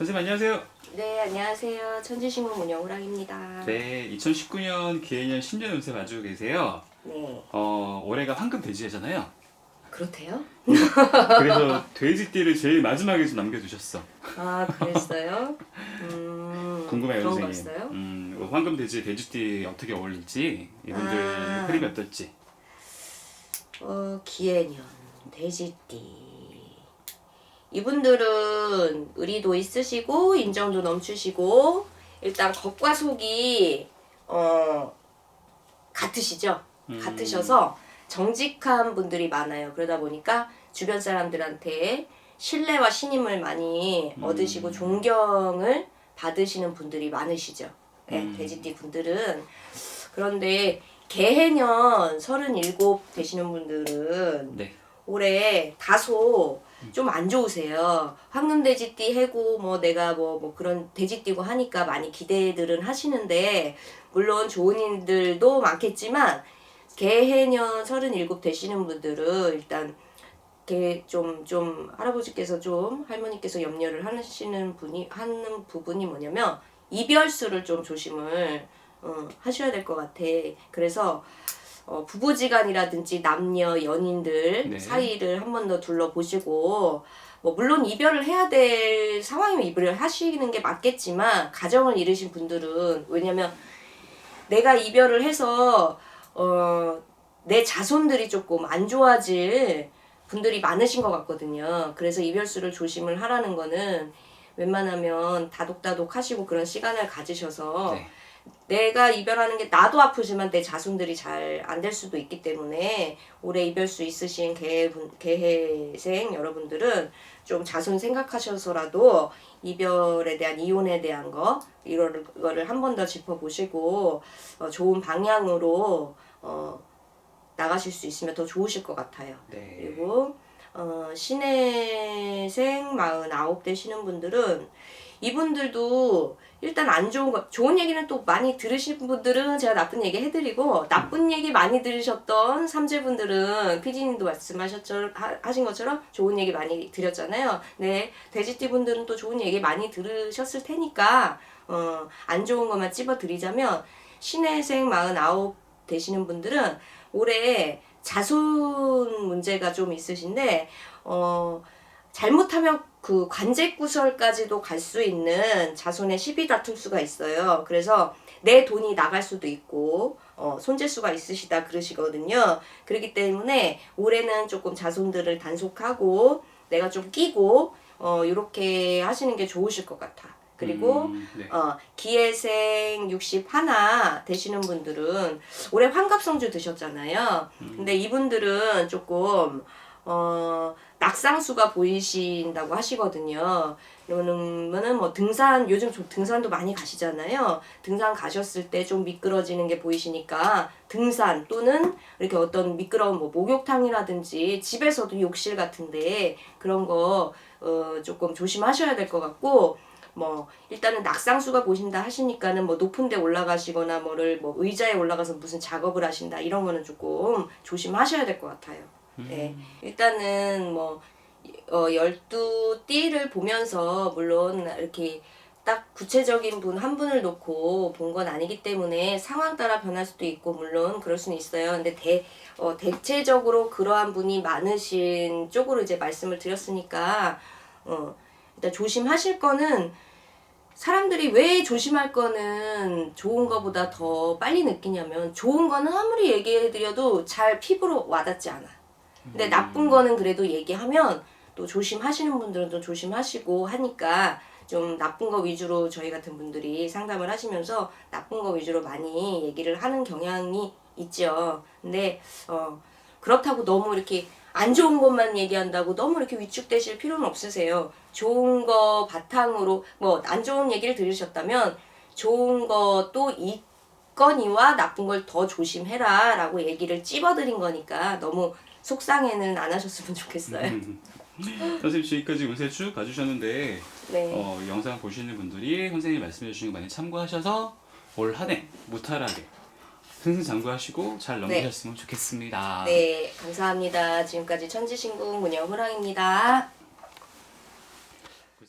선생님 안녕하세요. 네, 안녕하세요. 천지신문 문영우랑입니다. 네, 2019년 기해년 10년 운세 봐주고 계세요. 네, 어, 올해가 황금 돼지해잖아요. 그렇대요? 그래서 돼지띠를 제일 마지막에 좀 남겨두셨어. 아, 그랬어요? 음, 궁금해요, 그런 선생님. 거였어요? 음, 황금 돼지, 돼지띠 어떻게 어울릴지 이분들 아. 흐름이 어떨지. 어, 기해년, 돼지띠. 이분들은 의리도 있으시고, 인정도 넘치시고, 일단 겉과 속이, 어, 같으시죠? 음. 같으셔서 정직한 분들이 많아요. 그러다 보니까 주변 사람들한테 신뢰와 신임을 많이 음. 얻으시고 존경을 받으시는 분들이 많으시죠. 네, 음. 돼지띠 분들은. 그런데 개해년 37 되시는 분들은 네. 올해 다소 좀 안 좋으세요. 황금 돼지띠 해고 뭐 내가 뭐뭐 그런 돼지띠고 하니까 많이 기대들은 하시는데 물론 좋은 일들도 많겠지만 개해년 37 되시는 분들은 일단 개좀좀 좀 할아버지께서 좀 할머니께서 염려를 하시는 분이 하는 부분이 뭐냐면 이별수를 좀 조심을 어, 하셔야 될 것 같아. 그래서 어, 부부지간이라든지 남녀 연인들 네. 사이를 한 번 더 둘러보시고 뭐 물론 이별을 해야 될 상황이면 이별을 하시는 게 맞겠지만 가정을 잃으신 분들은 왜냐면 내가 이별을 해서 어, 내 자손들이 조금 안 좋아질 분들이 많으신 것 같거든요. 그래서 이별수를 조심을 하라는 거는 웬만하면 다독다독 하시고 그런 시간을 가지셔서 네. 내가 이별하는 게 나도 아프지만 내 자손들이 잘 안 될 수도 있기 때문에 올해 이별수 있으신 개분, 개해생 여러분들은 좀 자손 생각하셔서라도 이별에 대한 이혼에 대한 거 이런 거를 한 번 더 짚어보시고 어, 좋은 방향으로 어, 나가실 수 있으면 더 좋으실 것 같아요. 네. 그리고 어, 신혜생 49 되시는 분들은 이분들도 일단 안 좋은 거 좋은 얘기는 또 많이 들으신 분들은 제가 나쁜 얘기 해드리고 나쁜 얘기 많이 들으셨던 삼재분들은 피디님도 말씀하셨죠 하- 하신 것처럼 좋은 얘기 많이 드렸잖아요. 네 돼지띠 분들은 또 좋은 얘기 많이 들으셨을 테니까 어, 안 좋은 것만 찝어 드리자면 신혜생 49 되시는 분들은 올해 자손 문제가 좀 있으신데 어 잘못하면 그 관제 구설까지도 갈 수 있는 자손의 시비 다툴 수가 있어요. 그래서 내 돈이 나갈 수도 있고 어, 손재수가 있으시다 그러시거든요. 그렇기 때문에 올해는 조금 자손들을 단속하고 내가 좀 끼고 어, 이렇게 하시는 게 좋으실 것 같아. 그리고 음, 네. 어, 기회생 61 되시는 분들은 올해 환갑성주 드셨잖아요. 근데 이분들은 조금 어, 낙상수가 보이신다고 하시거든요. 그러면은 뭐 등산 요즘 좀 등산도 많이 가시잖아요. 등산 가셨을 때 좀 미끄러지는 게 보이시니까 등산 또는 이렇게 어떤 미끄러운 뭐 목욕탕이라든지 집에서도 욕실 같은데 그런 거 어, 조금 조심하셔야 될 것 같고 뭐 일단은 낙상수가 보신다 하시니까는 뭐 높은 데 올라가시거나 뭐를 뭐 의자에 올라가서 무슨 작업을 하신다 이런 거는 조금 조심하셔야 될 것 같아요. 네. 일단은 뭐 어, 12띠를 보면서 물론 이렇게 딱 구체적인 분 한 분을 놓고 본 건 아니기 때문에 상황 따라 변할 수도 있고 물론 그럴 수는 있어요. 근데 대 어, 대체적으로 그러한 분이 많으신 쪽으로 이제 말씀을 드렸으니까 어, 일단 조심하실 거는 사람들이 왜 조심할 거는 좋은 거보다 더 빨리 느끼냐면 좋은 거는 아무리 얘기해드려도 잘 피부로 와닿지 않아. 근데 나쁜 거는 그래도 얘기하면 또 조심하시는 분들은 또 조심하시고 하니까 좀 나쁜 거 위주로 저희 같은 분들이 상담을 하시면서 나쁜 거 위주로 많이 얘기를 하는 경향이 있죠. 근데 어 그렇다고 너무 이렇게 안 좋은 것만 얘기한다고 너무 이렇게 위축되실 필요는 없으세요. 좋은 거 바탕으로 뭐 안 좋은 얘기를 들으셨다면 좋은 것도 있거니와 나쁜 걸 더 조심해라 라고 얘기를 찝어드린 거니까 너무 속상해는 안 하셨으면 좋겠어요. 음. 선생님 지금까지 운세 쭉 봐주셨는데 네. 어, 영상 보시는 분들이 선생님 말씀해 주신 거 많이 참고하셔서 올 한 해 무탈하게 승승장구하시고 잘 넘기셨으면 좋겠습니다. 네, 감사합니다. 지금까지 천지신궁 문영 호랑입니다.